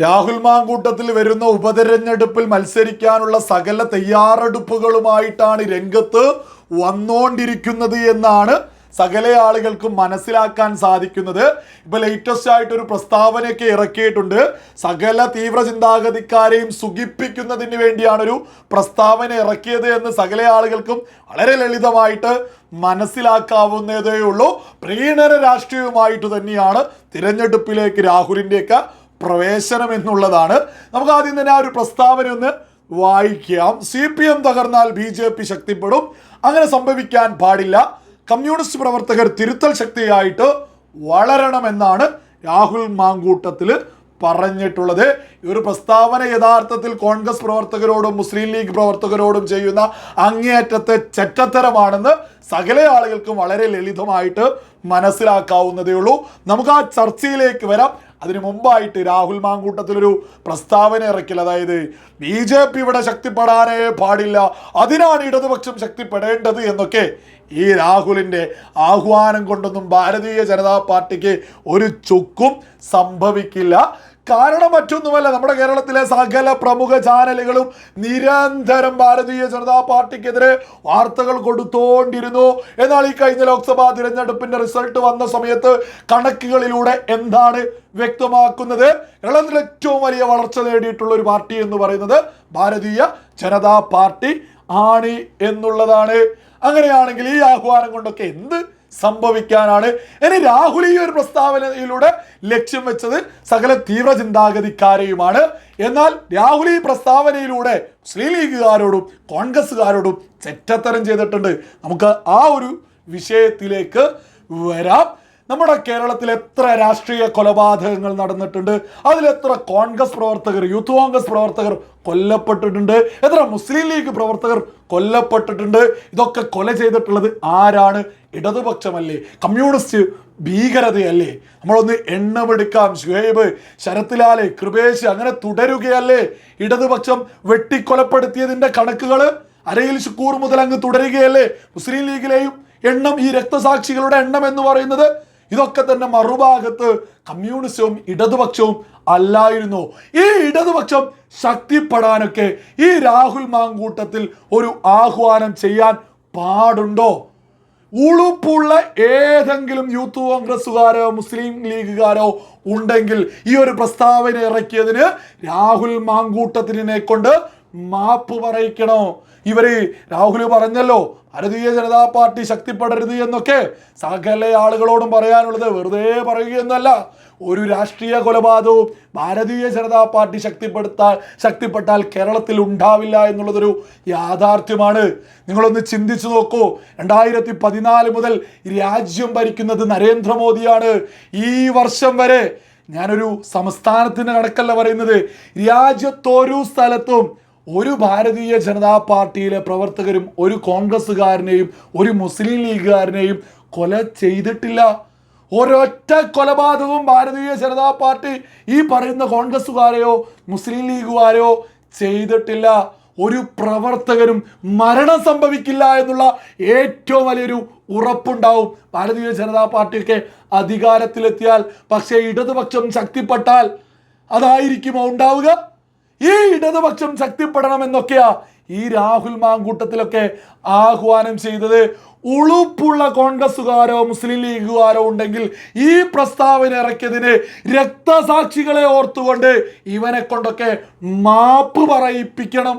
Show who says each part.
Speaker 1: രാഹുൽ മാങ്കൂട്ടത്തിൽ വരുന്ന ഉപതെരഞ്ഞെടുപ്പിൽ മത്സരിക്കാനുള്ള സകല തയ്യാറെടുപ്പുകളുമായിട്ടാണ് രംഗത്ത് വന്നുകൊണ്ടിരിക്കുന്നത് എന്നാണ് സകല ആളുകൾക്ക് മനസ്സിലാക്കാൻ സാധിക്കുന്നത്. ഇപ്പൊ ലേറ്റസ്റ്റ് ആയിട്ട് ഒരു പ്രസ്താവനയൊക്കെ ഇറക്കിയിട്ടുണ്ട്. സകല തീവ്ര ചിന്താഗതിക്കാരെയും സുഖിപ്പിക്കുന്നതിന് വേണ്ടിയാണ് ഒരു പ്രസ്താവന ഇറക്കിയത് എന്ന് സകല ആളുകൾക്കും വളരെ ലളിതമായിട്ട് മനസ്സിലാക്കാവുന്നതേ ഉള്ളൂ പ്രീണന രാഷ്ട്രീയവുമായിട്ട് തന്നെയാണ് തിരഞ്ഞെടുപ്പിലേക്ക് രാഹുലിന്റെയൊക്കെ പ്രവേശനം എന്നുള്ളതാണ്. നമുക്ക് ആദ്യം തന്നെ ആ ഒരു പ്രസ്താവന ഒന്ന് വായിക്കാം. സി പി എം തകർന്നാൽ ബി ജെ പി ശക്തിപ്പെടും. അങ്ങനെ സംഭവിക്കാൻ പാടില്ല. കമ്മ്യൂണിസ്റ്റ് പ്രവർത്തകർ തിരുത്തൽ ശക്തിയായിട്ട് വളരണമെന്നാണ് രാഹുൽ മാങ്കൂട്ടത്തിൽ പറഞ്ഞിട്ടുള്ളത്. ഈ ഒരു പ്രസ്താവന യഥാർത്ഥത്തിൽ കോൺഗ്രസ് പ്രവർത്തകരോടും മുസ്ലിം ലീഗ് പ്രവർത്തകരോടും ചെയ്യുന്ന അങ്ങേയറ്റത്തെ ചെറ്റത്തരമാണെന്ന് സകല ആളുകൾക്കും വളരെ ലളിതമായിട്ട് മനസ്സിലാക്കാവുന്നതേ ഉള്ളൂ നമുക്ക് ആ ചർച്ചയിലേക്ക് വരാം. അതിനു മുമ്പായിട്ട് രാഹുൽ മാങ്കൂട്ടത്തിലൊരു പ്രസ്താവന ഇറക്കിൽ അതായത് ബി ജെ പി ഇവിടെ ശക്തിപ്പെടാനേ പാടില്ല. അതിനാണ് ഇടതുപക്ഷം ശക്തിപ്പെടേണ്ടത് എന്നൊക്കെ ഈ രാഹുലിന്റെ ആഹ്വാനം കൊണ്ടൊന്നും ഭാരതീയ ജനതാ പാർട്ടിക്ക് ഒരു ചുക്കും സംഭവിക്കില്ല. കാരണം മറ്റൊന്നുമല്ല നമ്മുടെ കേരളത്തിലെ സകല പ്രമുഖ ചാനലുകളും നിരന്തരം ഭാരതീയ ജനതാ പാർട്ടിക്കെതിരെ വാർത്തകൾ കൊടുത്തോണ്ടിരുന്നു. എന്നാൽ ഈ കഴിഞ്ഞ ലോക്സഭാ തിരഞ്ഞെടുപ്പിന്റെ റിസൾട്ട് വന്ന സമയത്ത് കണക്കുകളിലൂടെ എന്താണ് വ്യക്തമാക്കുന്നത്? കേരളത്തിൽ ഏറ്റവും വലിയ വളർച്ച നേടിയിട്ടുള്ള ഒരു പാർട്ടി എന്ന് പറയുന്നത് ഭാരതീയ ജനതാ പാർട്ടി ആണ് എന്നുള്ളതാണ്. അങ്ങനെയാണെങ്കിൽ ഈ ആഹ്വാനം കൊണ്ടൊക്കെ എന്ത് സംഭവിക്കാനാണ്. ഇനി രാഹുൽ ഈ ഒരു പ്രസ്താവനയിലൂടെ ലക്ഷ്യം വെച്ചത് സകല തീവ്ര ചിന്താഗതിക്കാരെയുമാണ്. എന്നാൽ രാഹുൽ ഈ പ്രസ്താവനയിലൂടെ മുസ്ലിം ലീഗുകാരോടും കോൺഗ്രസ്സുകാരോടും ചെറ്റത്തരം ചെയ്തിട്ടുണ്ട്. നമുക്ക് ആ ഒരു വിഷയത്തിലേക്ക് വരാം. നമ്മുടെ കേരളത്തിൽ എത്ര രാഷ്ട്രീയ കൊലപാതകങ്ങൾ നടന്നിട്ടുണ്ട് അതിലെത്ര കോൺഗ്രസ് പ്രവർത്തകർ യൂത്ത് കോൺഗ്രസ് പ്രവർത്തകർ കൊല്ലപ്പെട്ടിട്ടുണ്ട് എത്ര മുസ്ലിം ലീഗ് പ്രവർത്തകർ കൊല്ലപ്പെട്ടിട്ടുണ്ട് ഇതൊക്കെ കൊല ചെയ്തിട്ടുള്ളത് ആരാണ്? ഇടതുപക്ഷമല്ലേ? കമ്മ്യൂണിസ്റ്റ് ഭീകരതയല്ലേ? നമ്മളൊന്ന് എണ്ണമെടുക്കാം ഷുഹൈബ് ശരത്ലാൽ കൃപേശ് അങ്ങനെ തുടരുകയല്ലേ? ഇടതുപക്ഷം വെട്ടിക്കൊലപ്പെടുത്തിയതിന്റെ കണക്കുകൾ അരയിൽ ശുക്കൂർ മുതൽ അങ്ങ് തുടരുകയല്ലേ? മുസ്ലിം ലീഗിലെയും എണ്ണം ഈ രക്തസാക്ഷികളുടെ എണ്ണം എന്ന് പറയുന്നത് ഇതൊക്കെ തന്നെ മറുഭാഗത്ത് കമ്മ്യൂണിസവും ഇടതുപക്ഷവും അല്ലായിരുന്നു. ഈ ഇടതുപക്ഷം ശക്തിപ്പെടാനൊക്കെ ഈ രാഹുൽ മാങ്കൂട്ടത്തിൽ ഒരു ആഹ്വാനം ചെയ്യാൻ പാടുണ്ടോ? ഉളുപ്പുള്ള ഏതെങ്കിലും യൂത്ത് കോൺഗ്രസ്സുകാരോ മുസ്ലിം ലീഗുകാരോ ഉണ്ടെങ്കിൽ ഈ ഒരു പ്രസ്താവന ഇറക്കിയതിന് രാഹുൽ മാങ്കൂട്ടത്തിനെ കൊണ്ട് മാപ്പ് പറയിക്കണോ? ഇവർ രാഹുൽ പറഞ്ഞല്ലോ ഭാരതീയ ജനതാ പാർട്ടി ശക്തിപ്പെടരുത് എന്നൊക്കെ സകല ആളുകളോടും പറയാനുള്ളത് വെറുതെ പറയുകയെന്നല്ല ഒരു രാഷ്ട്രീയ കൊലപാതകവും ഭാരതീയ ജനതാ പാർട്ടി ശക്തിപ്പെടുത്താൻ ശക്തിപ്പെട്ടാൽ കേരളത്തിൽ ഉണ്ടാവില്ല എന്നുള്ളതൊരു യാഥാർത്ഥ്യമാണ്. നിങ്ങളൊന്ന് ചിന്തിച്ചു നോക്കൂ രണ്ടായിരത്തി പതിനാല് മുതൽ രാജ്യം ഭരിക്കുന്നത് നരേന്ദ്രമോദിയാണ്. ഈ വർഷം വരെ ഞാനൊരു സംസ്ഥാനത്തിന് കണക്കല്ല പറയുന്നത് രാജ്യത്തൊരു സ്ഥലത്തും ഒരു ഭാരതീയ ജനതാ പാർട്ടിയിലെ പ്രവർത്തകരും ഒരു കോൺഗ്രസ്സുകാരനെയും ഒരു മുസ്ലിം ലീഗുകാരനെയും കൊല ചെയ്തിട്ടില്ല. ഒരൊറ്റ കൊലപാതകവും ഭാരതീയ ജനതാ പാർട്ടി ഈ പറയുന്ന കോൺഗ്രസ്സുകാരെയോ മുസ്ലിം ലീഗുകാരെയോ ചെയ്തിട്ടില്ല. ഒരു പ്രവർത്തകനും മരണം സംഭവിക്കില്ല എന്നുള്ള ഏറ്റവും വലിയൊരു ഉറപ്പുണ്ടാവും ഭാരതീയ ജനതാ പാർട്ടിയൊക്കെ അധികാരത്തിലെത്തിയാൽ. പക്ഷേ ഇടതുപക്ഷം ശക്തിപ്പെട്ടാൽ അതായിരിക്കുമോ ഉണ്ടാവുക? ഈ ഇടതുപക്ഷം ശക്തിപ്പെടണമെന്നൊക്കെയാ ഈ രാഹുൽ മാങ്കൂട്ടത്തിലൊക്കെ ആഹ്വാനം ചെയ്തത്. ഉളുപ്പുള്ള കോൺഗ്രസ്സുകാരോ മുസ്ലിം ലീഗുകാരോ ഉണ്ടെങ്കിൽ ഈ പ്രസ്താവന ഇറക്കിയതിന് രക്തസാക്ഷികളെ ഓർത്തുകൊണ്ട് ഇവനെ കൊണ്ടൊക്കെ മാപ്പ് പറയിപ്പിക്കണം.